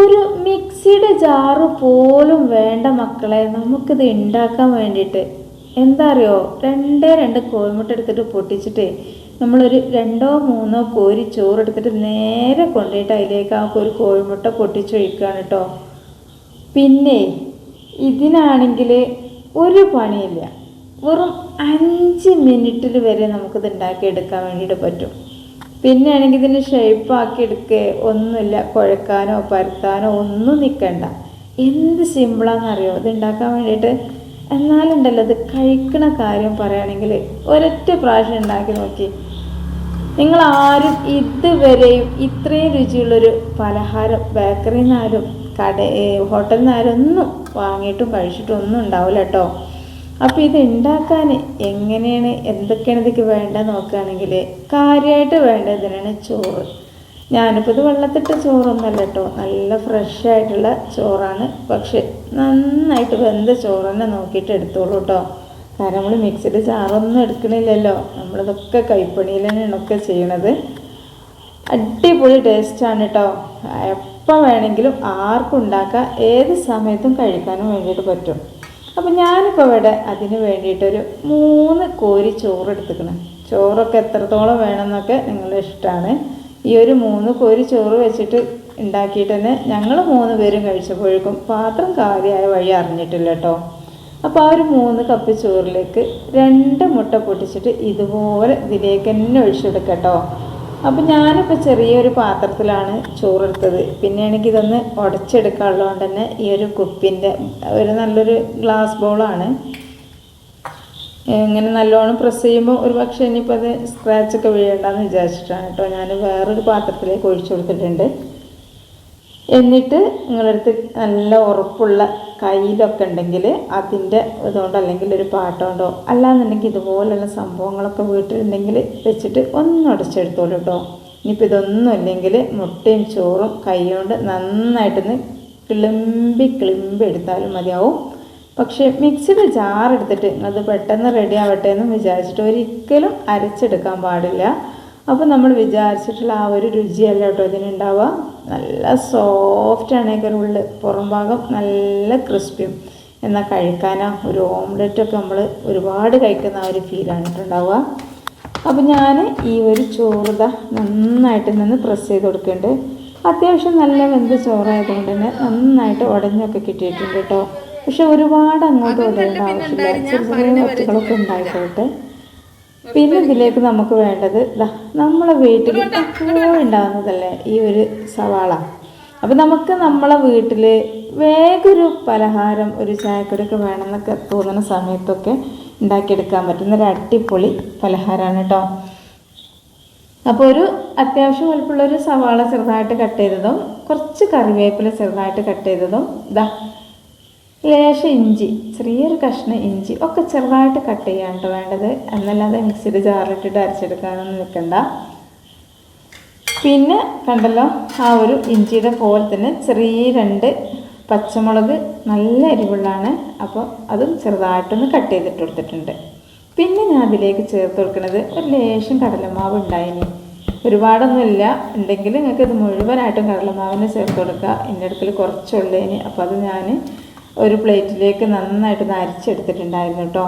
ഒരു മിക്സിയുടെ ജാറ് പോലും വേണ്ട മക്കളെ നമുക്കിത് ഉണ്ടാക്കാൻ വേണ്ടിയിട്ട്. എന്താ അറിയോ? രണ്ടേ രണ്ട് കോഴിമുട്ട എടുത്തിട്ട് പൊട്ടിച്ചിട്ട് നമ്മളൊരു രണ്ടോ മൂന്നോ കോരി ചോറെടുത്തിട്ട് നേരെ കൊണ്ടുപോയിട്ട് അതിലേക്ക് ആ ഒരു കോഴിമുട്ട പൊട്ടിച്ചൊഴിക്കുകയാണ് കേട്ടോ പിന്നെ ഇതിനാണെങ്കിൽ ഒരു പണിയില്ല. വെറും അഞ്ച് മിനിറ്റിൽ വരെ നമുക്കിത് ഉണ്ടാക്കിയെടുക്കാൻ വേണ്ടിയിട്ട് പറ്റും. പിന്നെ ആണെങ്കിൽ ഇതിന് ഷേപ്പാക്കി എടുക്കുക ഒന്നുമില്ല. കുഴക്കാനോ പരത്താനോ ഒന്നും നിൽക്കണ്ട എന്ത് സിമ്പിളാണെന്നറിയോ ഇത് ഉണ്ടാക്കാൻ വേണ്ടിയിട്ട് എന്നാലുണ്ടല്ലോ ഇത് കഴിക്കണ കാര്യം പറയുകയാണെങ്കിൽ ഒരൊറ്റ പ്രാവശ്യം ഉണ്ടാക്കി നോക്കി. നിങ്ങൾ ആരും ഇതുവരെയും ഇത്രയും രുചിയുള്ളൊരു പലഹാരം ബേക്കറിയിൽ നിന്നാരും കട ഹോട്ടലിൽ നിന്നാരും ഒന്നും വാങ്ങിയിട്ടും കഴിച്ചിട്ടും ഒന്നും ഉണ്ടാവില്ല കേട്ടോ അപ്പോൾ ഇത് ഉണ്ടാക്കാൻ എങ്ങനെയാണ് എന്തൊക്കെയാണ് ഇതൊക്കെ വേണ്ടത് നോക്കുകയാണെങ്കിൽ കാര്യമായിട്ട് വേണ്ട ഇതിനാണ് ചോറ്. ഞാനിപ്പോൾ ഇത് വെള്ളത്തിട്ട ചോറൊന്നല്ല കേട്ടോ നല്ല ഫ്രഷ് ആയിട്ടുള്ള ചോറാണ്. പക്ഷെ നന്നായിട്ട് വെന്ത ചോറ് തന്നെ നോക്കിയിട്ട് എടുത്തോളൂ കേട്ടോ കാരണം നമ്മൾ മിക്സിഡ് ചാറൊന്നും എടുക്കണില്ലല്ലോ. നമ്മളിതൊക്കെ കൈപ്പണിയിൽ തന്നെയാണ് ഒക്കെ ചെയ്യണത്. അടിപൊളി ടേസ്റ്റാണ് കേട്ടോ എപ്പോൾ വേണമെങ്കിലും ആർക്കും ഉണ്ടാക്കാം ഏത് സമയത്തും കഴിക്കാനും വേണ്ടിയിട്ട് പറ്റും. അപ്പം ഞാനിപ്പോൾ ഇവിടെ അതിന് വേണ്ടിയിട്ടൊരു മൂന്ന് കോരി ചോറ് എടുത്തുക്കണം ചോറൊക്കെ എത്രത്തോളം വേണമെന്നൊക്കെ നിങ്ങളുടെ ഇഷ്ടമാണ് ഈ ഒരു മൂന്ന് കോരി ചോറ് വെച്ചിട്ട് ഉണ്ടാക്കിയിട്ട് തന്നെ ഞങ്ങൾ മൂന്ന് പേരും കഴിച്ചപ്പോഴേക്കും പാത്രം കാര്യമായ വഴി അറിഞ്ഞിട്ടില്ല കേട്ടോ അപ്പോൾ ആ ഒരു മൂന്ന് കപ്പ് ചോറിലേക്ക് രണ്ട് മുട്ട പൊട്ടിച്ചിട്ട് ഇതുപോലെ ഇതിലേക്ക് തന്നെ ഒഴിച്ചെടുക്കട്ടോ കേട്ടോ അപ്പം ഞാനിപ്പോൾ ചെറിയൊരു പാത്രത്തിലാണ് ചോറെടുത്തത്. പിന്നെ എനിക്കിതൊന്ന് ഉടച്ചെടുക്കാനുള്ളതുകൊണ്ട് തന്നെ ഈ ഒരു കുപ്പിന്റെ ഒരു നല്ലൊരു ഗ്ലാസ് ബോളാണ്. ഇങ്ങനെ നല്ലോണം പ്രസ് ചെയ്യുമ്പോൾ ഒരു പക്ഷേ ഇനിയിപ്പോൾ അത് സ്ക്രാച്ചൊക്കെ വീഴണ്ടെന്ന് വിചാരിച്ചിട്ടാണ് കേട്ടോ. ഞാൻ വേറൊരു പാത്രത്തിലേക്ക് ഒഴിച്ചു കൊടുത്തിട്ടുണ്ട്. എന്നിട്ട് നിങ്ങളടുത്ത് നല്ല ഉറപ്പുള്ള കയ്യിലൊക്കെ ഉണ്ടെങ്കിൽ അതിന്റെ ഇതുകൊണ്ട് അല്ലെങ്കിൽ ഒരു പാട്ടുകൊണ്ടോ അല്ലാന്നുണ്ടെങ്കിൽ ഇതുപോലുള്ള സംഭവങ്ങളൊക്കെ വീട്ടിലുണ്ടെങ്കിൽ വെച്ചിട്ട് ഒന്ന് അടച്ചെടുത്തോളൂ കേട്ടോ. ഇനിയിപ്പോൾ ഇതൊന്നും ഇല്ലെങ്കിൽ മുട്ടയും ചോറും കൈ കൊണ്ട് നന്നായിട്ടൊന്ന് കിളിമ്പി കിളിമ്പി എടുത്താലും മതിയാവും. പക്ഷേ മിക്സിയുടെ ജാർ എടുത്തിട്ട് അത് പെട്ടെന്ന് റെഡി ആവട്ടെ എന്ന് വിചാരിച്ചിട്ട് ഒരിക്കലും അരച്ചെടുക്കാൻ പാടില്ല. അപ്പോൾ നമ്മൾ വിചാരിച്ചിട്ടുള്ള ആ ഒരു രുചിയല്ല കേട്ടോ ഇതിനുണ്ടാവുക. നല്ല സോഫ്റ്റാണ് ഇതിന്റെ ഉള്ളിൽ പുറം ഭാഗം നല്ല ക്രിസ്പിയും എന്നാൽ കഴിക്കാനോ. ഒരു ഓംലെറ്റൊക്കെ നമ്മൾ ഒരുപാട് കഴിക്കുന്ന ആ ഒരു ഫീലാണ് കേട്ടോ അപ്പോൾ ഞാൻ ഈ ഒരു ചോറുത നന്നായിട്ട് നിന്ന് പ്രസ് ചെയ്ത് കൊടുക്കുന്നുണ്ട് അത്യാവശ്യം നല്ല വെന്ത് ചോറായതുകൊണ്ട് തന്നെ നന്നായിട്ട് ഉടഞ്ഞൊക്കെ കിട്ടിയിട്ടുണ്ട് കേട്ടോ. പക്ഷെ ഒരുപാട് അങ്ങോട്ട് ഉടയേണ്ട ആവശ്യമില്ല. ചെറിയ ചെറിയ ഒറ്റകളൊക്കെ ഉണ്ടായിക്കോട്ടെ. പിന്നെ ഇതിലേക്ക് നമുക്ക് വേണ്ടത് ദാ നമ്മളെ വീട്ടിൽ എപ്പോഴും ഉണ്ടാകുന്നതല്ലേ ഈ ഒരു സവാള. അപ്പം നമുക്ക് നമ്മളെ വീട്ടിൽ വേഗൊരു പലഹാരം ഒരു ചായക്കടിയൊക്കെ വേണമെന്നൊക്കെ തോന്നുന്ന സമയത്തൊക്കെ ഉണ്ടാക്കിയെടുക്കാൻ പറ്റുന്ന ഒരു അടിപൊളി പലഹാരമാണ് കേട്ടോ അപ്പോൾ ഒരു അത്യാവശ്യം വലുപ്പമുള്ള ഒരു സവാള ചെറുതായിട്ട് കട്ട് ചെയ്തതും കുറച്ച് കറിവേപ്പില ചെറുതായിട്ട് കട്ട് ചെയ്തതും ഇതാ ലേശം ഇഞ്ചി ചെറിയൊരു കഷ്ണം ഇഞ്ചി ഒക്കെ ചെറുതായിട്ട് കട്ട് ചെയ്യാൻ കേട്ടോ വേണ്ടത് എന്നല്ലാതെ മിക്സിയിൽ ജാറിട്ടിട്ട് അരച്ചെടുക്കാനൊന്നും നിൽക്കണ്ട. പിന്നെ കണ്ടല്ലോ ആ ഒരു ഇഞ്ചിയുടെ പോലെ തന്നെ ചെറിയ രണ്ട് പച്ചമുളക് നല്ല എരിവുള്ളാണ് അപ്പോൾ അതും ചെറുതായിട്ടൊന്ന് കട്ട് ചെയ്തിട്ട് കൊടുത്തിട്ടുണ്ട്. പിന്നെ ഞാൻ അതിലേക്ക് ചേർത്ത് കൊടുക്കുന്നത് ഒരു ലേശം കടലമാവ് ഉണ്ടായിനി. ഒരുപാടൊന്നുമില്ല. ഉണ്ടെങ്കിൽ നിങ്ങൾക്ക് ഇത് മുഴുവനായിട്ടും കടലമാവിനെ ചേർത്ത് കൊടുക്കുക. എന്റെ അടുക്കൽ കുറച്ചുള്ളേനി. അപ്പോൾ അത് ഞാൻ ഒരു പ്ലേറ്റിലേക്ക് നന്നായിട്ടൊന്ന് അരിച്ചെടുത്തിട്ടുണ്ടായിരുന്നു കേട്ടോ.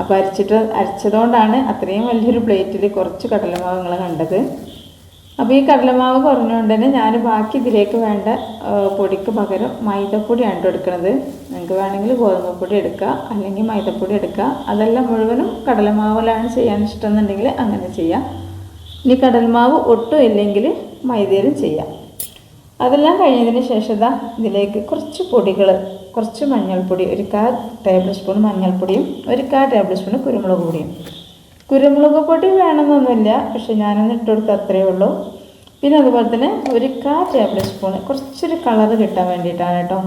അപ്പോൾ അരിച്ചിട്ട് അരിച്ചതുകൊണ്ടാണ് അത്രയും വലിയൊരു പ്ലേറ്റിൽ കുറച്ച് കടലമാവ് നിങ്ങൾ കണ്ടത്. അപ്പോൾ ഈ കടലമാവ് കുറഞ്ഞുകൊണ്ട് തന്നെ ഞാൻ ബാക്കി ഇതിലേക്ക് വേണ്ട പൊടിക്ക് പകരം മൈദപ്പൊടിയാണ് എടുക്കുന്നത് നിങ്ങൾക്ക് വേണമെങ്കിൽ ഗോതമ്പ് പൊടി എടുക്കുക അല്ലെങ്കിൽ മൈദപ്പൊടി എടുക്കുക. അതെല്ലാം മുഴുവനും കടലമാവിലാണ് ചെയ്യാൻ ഇഷ്ടം എന്നുണ്ടെങ്കിൽ അങ്ങനെ ചെയ്യാം. ഇനി കടൽമാവ് ഒട്ടും ഇല്ലെങ്കിൽ മൈദയിലും ചെയ്യാം. അതെല്ലാം കഴിഞ്ഞതിന് ശേഷം ഇതാ ഇതിലേക്ക് കുറച്ച് പൊടികൾ കുറച്ച് മഞ്ഞൾപ്പൊടി ഒരു കാ ടേബിൾ സ്പൂൺ മഞ്ഞൾപ്പൊടിയും ഒരു കാ ടേബിൾ സ്പൂൺ കുരുമുളക് പൊടിയും. കുരുമുളക് പൊടി വേണമെന്നൊന്നുമില്ല പക്ഷെ ഞാനൊന്ന് ഇട്ട് അത്രയേ ഉള്ളൂ. പിന്നെ അതുപോലെ തന്നെ ഒരു കാ ടേബിൾ സ്പൂൺ കുറച്ചൊരു കളർ കിട്ടാൻ വേണ്ടിയിട്ടാണ് കേട്ടോ.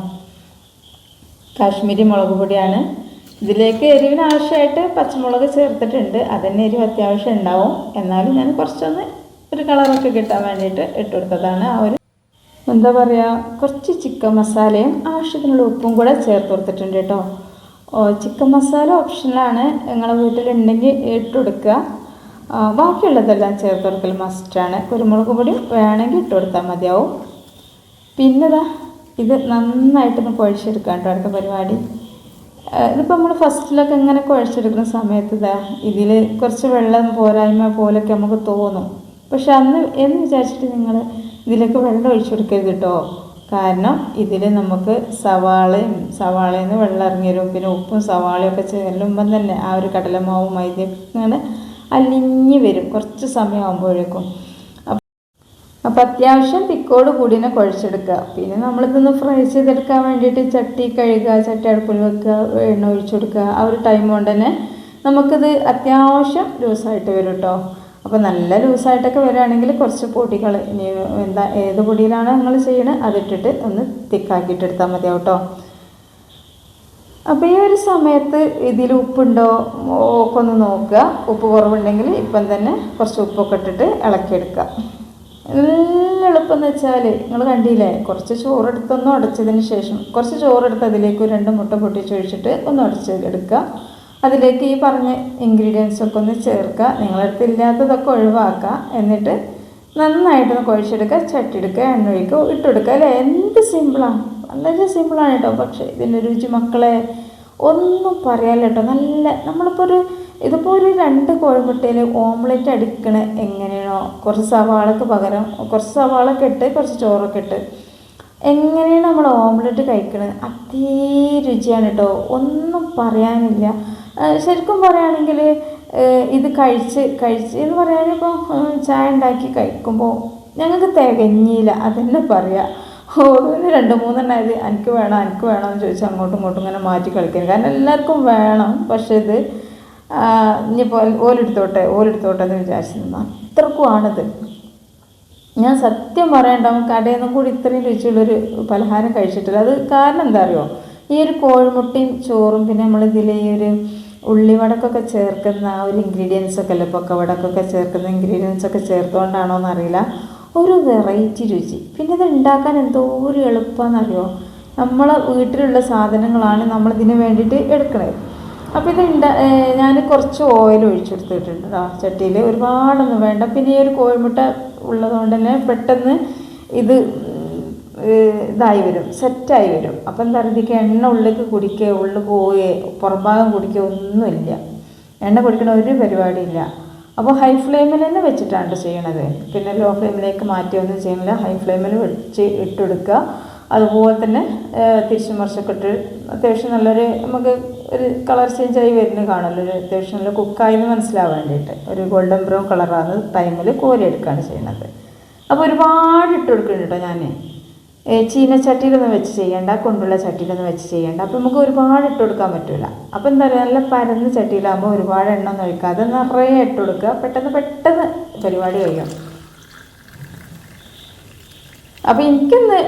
കാശ്മീരി മുളക് പൊടിയാണ്. ഇതിലേക്ക് എരിവിന് ആവശ്യമായിട്ട് പച്ചമുളക് ചേർത്തിട്ടുണ്ട്. അതന്നെ എരിവ് അത്യാവശ്യം ഉണ്ടാവും. എന്നാലും ഞാൻ കുറച്ചൊന്ന് ഒരു കളറൊക്കെ കിട്ടാൻ വേണ്ടിയിട്ട് ഇട്ട് കൊടുത്തതാണ് ആ ഒരു എന്താ പറയുക കുറച്ച് ചിക്കൻ മസാലയും ആവശ്യത്തിനുള്ള ഉപ്പും കൂടെ ചേർത്ത് കൊടുത്തിട്ടുണ്ട് കേട്ടോ ഓ ചിക്കൻ മസാല ഓപ്ഷനിലാണ് നിങ്ങളെ വീട്ടിലുണ്ടെങ്കിൽ ഇട്ട് കൊടുക്കുക. ബാക്കിയുള്ളതെല്ലാം ചേർത്ത് കൊടുക്കൽ മസ്റ്റാണ് കുരുമുളക് പൊടി വേണമെങ്കിൽ ഇട്ട് കൊടുത്താൽ മതിയാവും. പിന്നെതാ ഇത് നന്നായിട്ടൊന്ന് കുഴച്ചെടുക്കാം കേട്ടോ അടുത്ത പരിപാടി. ഇതിപ്പോൾ നമ്മൾ ഫസ്റ്റിലൊക്കെ ഇങ്ങനെ കുഴച്ചെടുക്കുന്ന സമയത്ത് ഇതാ ഇതിൽ കുറച്ച് വെള്ളം പോരായ്മ പോലൊക്കെ നമുക്ക് തോന്നും. പക്ഷെ അന്ന് എന്ന് വിചാരിച്ചിട്ട് നിങ്ങൾ ഇതിലേക്ക് വെള്ളം ഒഴിച്ചു കൊടുക്കരുത് കേട്ടോ കാരണം ഇതിൽ നമുക്ക് സവാളയും സവാളയിൽ നിന്ന് വെള്ളം ഇറങ്ങി വരും പിന്നെ ഉപ്പും സവാളയും ഒക്കെ ചെല്ലുമ്പം തന്നെ ആ ഒരു കടലമാവും മൈദയൊക്കെ ഇങ്ങനെ അലിഞ്ഞ് വരും. കുറച്ച് സമയമാകുമ്പോഴേക്കും അപ്പം അത്യാവശ്യം തിക്കോട് കൂടിനെ കുഴച്ചെടുക്കുക. പിന്നെ നമ്മളിതൊന്ന് ഫ്രൈ ചെയ്തെടുക്കാൻ വേണ്ടിയിട്ട് ചട്ടി കഴുകുക ചട്ടി അടുപ്പിൽ വെക്കുക എണ്ണ ഒഴിച്ചു കൊടുക്കുക. ആ ഒരു ടൈം കൊണ്ട് തന്നെ നമുക്കിത് അത്യാവശ്യം ലൂസായിട്ട് വരും കേട്ടോ അപ്പോൾ നല്ല ലൂസായിട്ടൊക്കെ വരികയാണെങ്കിൽ കുറച്ച് പൊടികൾ ഇനി എന്താ ഏത് പൊടിയിലാണ് നിങ്ങൾ ചെയ്യണത് അതിട്ടിട്ട് ഒന്ന് തിക്കാക്കിയിട്ട് എടുത്താൽ മതിയാവും കേട്ടോ. അപ്പോൾ ഈ ഒരു സമയത്ത് ഇതിൽ ഉപ്പുണ്ടോ ഒക്കെ ഒന്ന് നോക്കുക. ഉപ്പ് കുറവുണ്ടെങ്കിൽ ഇപ്പം തന്നെ കുറച്ച് ഉപ്പൊക്കെ ഇട്ടിട്ട് ഇളക്കിയെടുക്കുക. നല്ല എളുപ്പം എന്ന് വെച്ചാൽ നിങ്ങൾ കണ്ടില്ലേ കുറച്ച് ചോറെടുത്തൊന്നും അടച്ചതിന് ശേഷം കുറച്ച് ചോറെടുത്ത് അതിലേക്ക് രണ്ട് മുട്ട പൊട്ടിച്ചൊഴിച്ചിട്ട് ഒന്ന് അടച്ച് എടുക്കുക അതിലേക്ക് ഈ പറഞ്ഞ ഇൻഗ്രീഡിയൻസ് ഒക്കെ ഒന്ന് ചേർക്കുക. നിങ്ങളടുത്ത് ഇല്ലാത്തതൊക്കെ ഒഴിവാക്കുക. എന്നിട്ട് നന്നായിട്ടൊന്ന് കുഴച്ചെടുക്കുക. ചട്ടിയെടുക്കുക എണ്ണ ഒഴിക്കുക. ഇട്ടെടുക്കുക അല്ലേ? എന്ത് സിമ്പിളാണ് വളരെ സിമ്പിളാണ് കേട്ടോ. പക്ഷേ ഇതിന്റെ രുചി മക്കളെ ഒന്നും പറയാനില്ല കേട്ടോ. നല്ല നമ്മളിപ്പോൾ ഒരു ഇതിപ്പോൾ ഒരു രണ്ട് കോഴിമുട്ടയിൽ ഓംലെറ്റ് അടിക്കണ എങ്ങനെയാണോ? കുറച്ച് സവാളക്ക് പകരം കുറച്ച് സവാളൊക്കെ ഇട്ട് കുറച്ച് ചോറൊക്കെ ഇട്ട്. എങ്ങനെയാണ് നമ്മൾ ഓംലെറ്റ് കഴിക്കണത്? അതേ രുചിയാണ് കേട്ടോ. ഒന്നും പറയാനില്ല. ശരിക്കും പറയുകയാണെങ്കിൽ ഇത് കഴിച്ച് കഴിച്ച് എന്ന് പറയുമ്പോൾ ചായ ഉണ്ടാക്കി കഴിക്കുമ്പോൾ ഞങ്ങൾക്ക് തികഞ്ഞില്ല അതന്നെ പറയാം. ഓരോന്ന് രണ്ട് മൂന്നെണ്ണം ഇത് എനിക്ക് വേണം എനിക്ക് വേണം എന്ന് ചോദിച്ചാൽ അങ്ങോട്ടും ഇങ്ങോട്ടും ഇങ്ങനെ മാറ്റി കളിക്കുന്നത് കാരണം എല്ലാവർക്കും വേണം പക്ഷേ ഇത് ഇനിയിപ്പോൾ ഓലെടുത്തോട്ടെ ഓലെടുത്തോട്ടെ എന്ന് വിചാരിച്ചിരുന്നു. അത്രക്കുമാണിത് ഞാൻ സത്യം പറയണ്ട കടയിൽ കൂടി ഇത്രയും രുചിയുള്ളൊരു പലഹാരം കഴിച്ചിട്ടില്ല. അത് കാരണം എന്താ അറിയോ? ഈ ഒരു കോഴിമുട്ടയും ചോറും പിന്നെ നമ്മളിതിലെ ഈ ഒരു ഉള്ളിവടക്കൊക്കെ ചേർക്കുന്ന ആ ഒരു ഇൻഗ്രീഡിയൻസ് ഒക്കെ അല്ലേ പൊക്കവടക്കൊക്കെ ചേർക്കുന്ന ഇൻഗ്രീഡിയൻസ് ഒക്കെ ചേർത്തുകൊണ്ടാണോ എന്നറിയില്ല. ഒരു വെറൈറ്റി രുചി. പിന്നെ ഇത് ഉണ്ടാക്കാൻ എന്തോ ഒരു എളുപ്പമെന്നറിയോ നമ്മൾ വീട്ടിലുള്ള സാധനങ്ങളാണ് നമ്മളിതിന് വേണ്ടിയിട്ട് എടുക്കുന്നത് അപ്പോൾ ഇത് ഉണ്ടാ ഞാൻ കുറച്ച് ഓയിൽ ഒഴിച്ചെടുത്തിട്ടുണ്ട് കേട്ടോ ചട്ടിയിൽ ഒരുപാടൊന്നും വേണ്ട. പിന്നെ ഈ ഒരു കോഴിമുട്ട ഉള്ളതുകൊണ്ട് തന്നെ പെട്ടെന്ന് ഇത് ഇതായി വരും സെറ്റായി വരും. അപ്പം എന്താ പറയുക എണ്ണ ഉള്ളിലേക്ക് കുടിക്കുക ഉള്ളിൽ പോവുകയോ പുറംഭാഗം കുടിക്കുക ഒന്നുമില്ല. എണ്ണ കുടിക്കണ ഒരു പരിപാടിയില്ല. അപ്പോൾ ഹൈ ഫ്ലെയിമിൽ തന്നെ വെച്ചിട്ടാണ് ട്ടോ ചെയ്യണത്. പിന്നെ ലോ ഫ്ലെയിമിലേക്ക് മാറ്റിയൊന്നും ചെയ്യുന്നില്ല ഹൈ ഫ്ലെയിമിൽ വെച്ച് ഇട്ടെടുക്കുക അതുപോലെ തന്നെ തിരിച്ചു മറിച്ചൊക്കെ ഇട്ട് അത്യാവശ്യം നല്ലൊരു നമുക്ക് ഒരു കളർ ചേഞ്ച് ആയി വരുന്ന കാണുമല്ലോ. ഒരു അത്യാവശ്യം നല്ല കുക്കായി എന്ന് മനസ്സിലാവാൻ വേണ്ടിയിട്ട് ഒരു ഗോൾഡൻ ബ്രൗൺ കളറാണ് ടൈമിൽ കോരി എടുക്കുകയാണ് ചെയ്യുന്നത് അപ്പോൾ ഒരുപാട് ഇട്ട് കൊടുക്കുന്നുണ്ട് കേട്ടോ ഞാൻ ചീനച്ചട്ടിയിലൊന്നും വെച്ച് ചെയ്യേണ്ട കൊണ്ടുള്ള ചട്ടിയിലൊന്നും വെച്ച് ചെയ്യേണ്ട. അപ്പോൾ നമുക്ക് ഒരുപാട് ഇട്ട് കൊടുക്കാൻ പറ്റില്ല അപ്പോൾ എന്താ പറയുക നല്ല പരന്ന ചട്ടിയിലാകുമ്പോൾ ഒരുപാട് എണ്ണ ഒന്നും ഒഴിക്കാതെ നിറയെ ഇട്ട് കൊടുക്കുക. പെട്ടെന്ന് പെട്ടെന്ന് പരിപാടി കഴിയും. അപ്പോൾ എനിക്കിന്ന്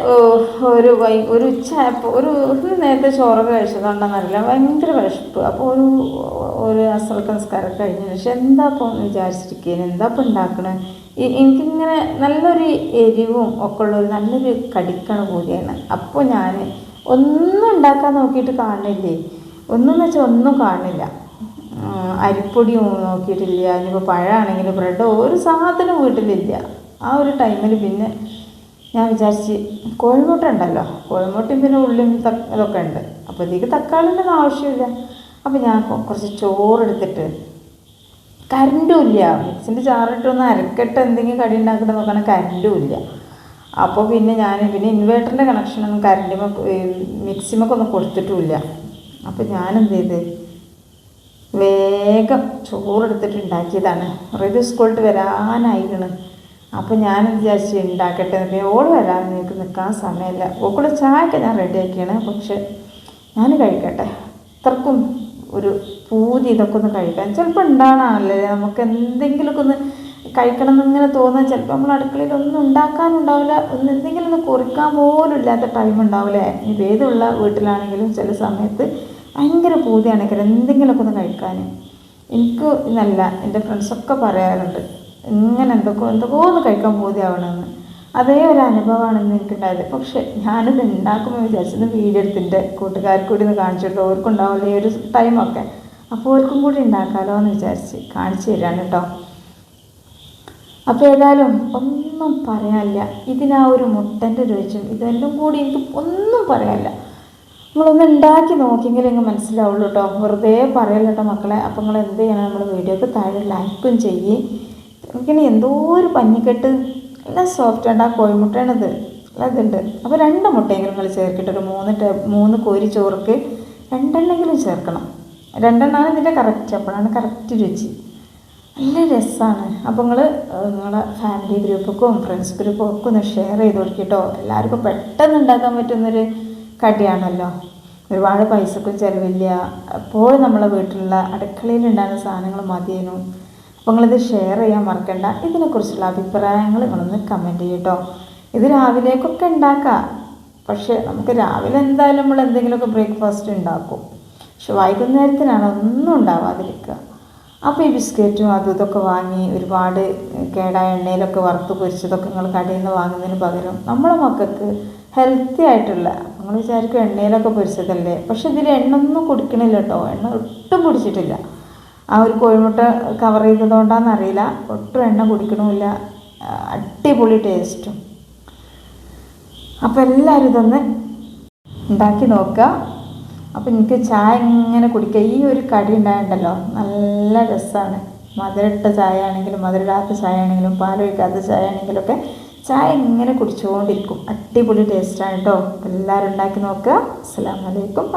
ഒരു വൈ ഒരു ഉച്ച ഒരു ഒരു നേരത്തെ ചോറൊക്കെ കഴിച്ചതുകൊണ്ടെന്നറിയില്ല ഭയങ്കര വിശപ്പ്. അപ്പോൾ ഒരു ഒരു അസ്ത്രസ്കാരം നിസ്കാരം കഴിഞ്ഞതിന് ശേഷം എന്താ ഇപ്പോൾ വിചാരിച്ചിരിക്കുന്നത് എന്താ ഇപ്പോൾ ഉണ്ടാക്കണേ? എനിക്കിങ്ങനെ നല്ലൊരു എരിവും ഒക്കെ ഉള്ളൊരു നല്ലൊരു കടിക്കണ കൂടിയാണ് അപ്പോൾ ഞാൻ ഒന്നും ഉണ്ടാക്കാൻ നോക്കിയിട്ട് കാണില്ലേ? ഒന്നും വെച്ചാൽ ഒന്നും കാണില്ല. അരിപ്പൊടി നോക്കിയിട്ടില്ല. ഇനിയിപ്പോൾ പഴമാണെങ്കിലും ബ്രെഡോ ഒരു സാധനം വീട്ടിലില്ല. ആ ഒരു ടൈമിൽ പിന്നെ ഞാൻ വിചാരിച്ച് കോഴിമുട്ട ഉണ്ടല്ലോ. കോഴിമുട്ടയും പിന്നെ ഉള്ളിയും തക്ക ഇതൊക്കെ ഉണ്ട്. അപ്പോൾ ഇതിക്ക് തക്കാളിന്റെ ആവശ്യമില്ല. അപ്പോൾ ഞാൻ കുറച്ച് ചോറെടുത്തിട്ട് കരണ്ടും ഇല്ല മിക്സിന്റെ ചാറിട്ടൊന്ന് അരക്കട്ട് എന്തെങ്കിലും കടി ഉണ്ടാക്കട്ടെ നോക്കണം കരണ്ടും ഇല്ല അപ്പോൾ പിന്നെ ഞാൻ പിന്നെ ഇൻവേർട്ടറിന്റെ കണക്ഷനൊന്നും കരണ്ടിമ മിക്സിമൊക്കെ ഒന്നും കൊടുത്തിട്ടുമില്ല. അപ്പോൾ ഞാൻ എന്ത് ചെയ്ത്? വേഗം ചോറെടുത്തിട്ട് ഉണ്ടാക്കിയതാണ് റെഡി സ്കൂളിട്ട് വരാനായിരുന്നു അപ്പോൾ ഞാൻ വിചാരിച്ച്? ഉണ്ടാക്കട്ടെ പിന്നെ ഓൾ വരാൻ എനിക്ക് നിൽക്കാൻ സമയമില്ല. ഓക്കുള്ള ചായയൊക്കെ ഞാൻ റെഡിയാക്കിയാണ് പക്ഷെ ഞാൻ കഴിക്കട്ടെ. അത്രക്കും ഒരു പൂതി ഇതൊക്കെ ഒന്ന് കഴിക്കാൻ ചിലപ്പോൾ ഉണ്ടാകണമല്ലേ നമുക്ക് എന്തെങ്കിലുമൊക്കെ ഒന്ന് കഴിക്കണം എന്നിങ്ങനെ തോന്നാൻ ചിലപ്പോൾ നമ്മൾ അടുക്കളയിൽ ഒന്നും ഉണ്ടാക്കാനുണ്ടാവില്ല. ഒന്ന് എന്തെങ്കിലും ഒന്ന് കുറിക്കാൻ പോലും ഇല്ലാത്ത ടൈം ഉണ്ടാവില്ലേ? ഏതുള്ള വീട്ടിലാണെങ്കിലും ചില സമയത്ത് ഭയങ്കര പൂതിയാണെങ്കിൽ എന്തെങ്കിലുമൊക്കെ ഒന്ന് കഴിക്കാൻ എനിക്ക് ഇന്നല്ല എന്റെ ഫ്രണ്ട്സൊക്കെ പറയാറുണ്ട്. ഇങ്ങനെ എന്തൊക്കെ എന്തൊക്കെ ഒന്ന് കഴിക്കാൻ പൂതിയാവണമെന്ന് അതേ ഒരു അനുഭവമാണ് ഇന്ന് എനിക്കുണ്ടായത്. പക്ഷേ ഞാനിത് ഉണ്ടാക്കുമ്പോൾ വിചാരിച്ചത് വീഡിയോ എടുത്തിന്റെ കൂട്ടുകാർക്ക് കൂടി ഒന്ന് കാണിച്ചിട്ട് അവർക്കുണ്ടാവില്ല ഈ ഒരു ടൈമൊക്കെ അപ്പോൾ അവർക്കും കൂടി ഉണ്ടാക്കാമല്ലോ എന്ന് വിചാരിച്ച് കാണിച്ചു തരാണ് കേട്ടോ അപ്പോൾ ഏതായാലും ഒന്നും പറയാനില്ല. ഇതിനാ ഒരു മുട്ടന്റെ രുചിയും ഇതെല്ലാം കൂടി എനിക്ക് ഒന്നും പറയാനില്ല. നിങ്ങളൊന്ന് ഉണ്ടാക്കി നോക്കിയെങ്കിലും നിങ്ങൾക്ക് മനസ്സിലാവുള്ളൂ കേട്ടോ വെറുതെ പറയല്ല കേട്ടോ മക്കളെ. അപ്പോൾ നിങ്ങൾ എന്ത് ചെയ്യണം? നമ്മൾ വീഡിയോക്ക് താഴെ ലൈക്കും ചെയ്യേ. എനിക്കിനി എന്തോ ഒരു പഞ്ഞിക്കെട്ട്. നല്ല സോഫ്റ്റ് ഉണ്ട് ആ കോഴിമുട്ടയാണിത് അതുണ്ട് അപ്പോൾ രണ്ട് മുട്ടയെങ്കിലും നിങ്ങൾ ചേർക്കിട്ട്. ഒരു മൂന്ന് മൂന്ന് കോരി ചോർക്ക് രണ്ടെണ്ണെങ്കിലും ചേർക്കണം. രണ്ടെണ്ണമാണ് ഇതിന്റെ കറക്റ്റ് അപ്പോഴാണ് കറക്റ്റ് രുചി. നല്ല രസമാണ് അപ്പോൾ നിങ്ങൾ നിങ്ങളെ ഫാമിലി ഗ്രൂപ്പൊക്കും ഫ്രണ്ട്സ് ഗ്രൂപ്പും ഒക്കെ ഒന്ന് ഷെയർ ചെയ്ത് കൊടുക്കിട്ടോ. എല്ലാവർക്കും പെട്ടെന്ന് ഉണ്ടാക്കാൻ പറ്റുന്നൊരു കടിയാണല്ലോ. ഒരുപാട് പൈസക്കും ചിലവില്ല. എപ്പോഴും നമ്മളെ വീട്ടിലുള്ള അടുക്കളയിൽ ഉണ്ടാകുന്ന സാധനങ്ങൾ മതിയേനു. അപ്പോൾ നിങ്ങളിത് ഷെയർ ചെയ്യാൻ മറക്കണ്ട. ഇതിനെക്കുറിച്ചുള്ള അഭിപ്രായങ്ങൾ നിങ്ങളൊന്ന് കമന്റ് ചെയ്യട്ടോ. ഇത് രാവിലേക്കൊക്കെ ഉണ്ടാക്കാം. പക്ഷേ നമുക്ക് രാവിലെ എന്തായാലും നമ്മൾ എന്തെങ്കിലുമൊക്കെ ബ്രേക്ക്ഫാസ്റ്റ് ഉണ്ടാക്കും. പക്ഷെ വൈകുന്നേരത്തിനാണ് ഒന്നും ഉണ്ടാവാതിരിക്കുക. അപ്പോൾ ഈ ബിസ്ക്കറ്റും അതും ഇതൊക്കെ വാങ്ങി ഒരുപാട് കേടായ എണ്ണയിലൊക്കെ വറുത്ത് പൊരിച്ചതൊക്കെ നിങ്ങൾ കടയിൽ നിന്ന് വാങ്ങുന്നതിന് പകരം നമ്മളെ മക്കൾക്ക് ഹെൽത്തി ആയിട്ടുള്ള നമ്മൾ വിചാരിക്കും എണ്ണയിലൊക്കെ പൊരിച്ചതല്ലേ പക്ഷെ ഇതിൽ എണ്ണ ഒന്നും കുടിക്കണില്ല കേട്ടോ എണ്ണ ഒട്ടും കുടിച്ചിട്ടില്ല. ആ ഒരു കോഴിമുട്ട കവർ ചെയ്തതുകൊണ്ടാണെന്ന് അറിയില്ല. ഒട്ടും എണ്ണ കുടിക്കണമില്ല. അടിപൊളി ടേസ്റ്റും അപ്പോൾ എല്ലാവരും ഇതൊന്ന് ഉണ്ടാക്കി നോക്കുക. അപ്പോൾ എനിക്ക് ചായ ഇങ്ങനെ കുടിക്കുക ഈ ഒരു കടി ഉണ്ടായിട്ടുണ്ടല്ലോ നല്ല രസമാണ് മധുരട്ട ചായ ആണെങ്കിലും മധുരമിടാത്ത ചായ ആണെങ്കിലും പാലൊഴിക്കാത്ത ചായ ആണെങ്കിലും ഒക്കെ ചായ ഇങ്ങനെ കുടിച്ചുകൊണ്ടിരിക്കും അടിപൊളി ടേസ്റ്റാണ് കേട്ടോ എല്ലാവരും ഉണ്ടാക്കി നോക്കുക. അസ്സാം വലൈക്കും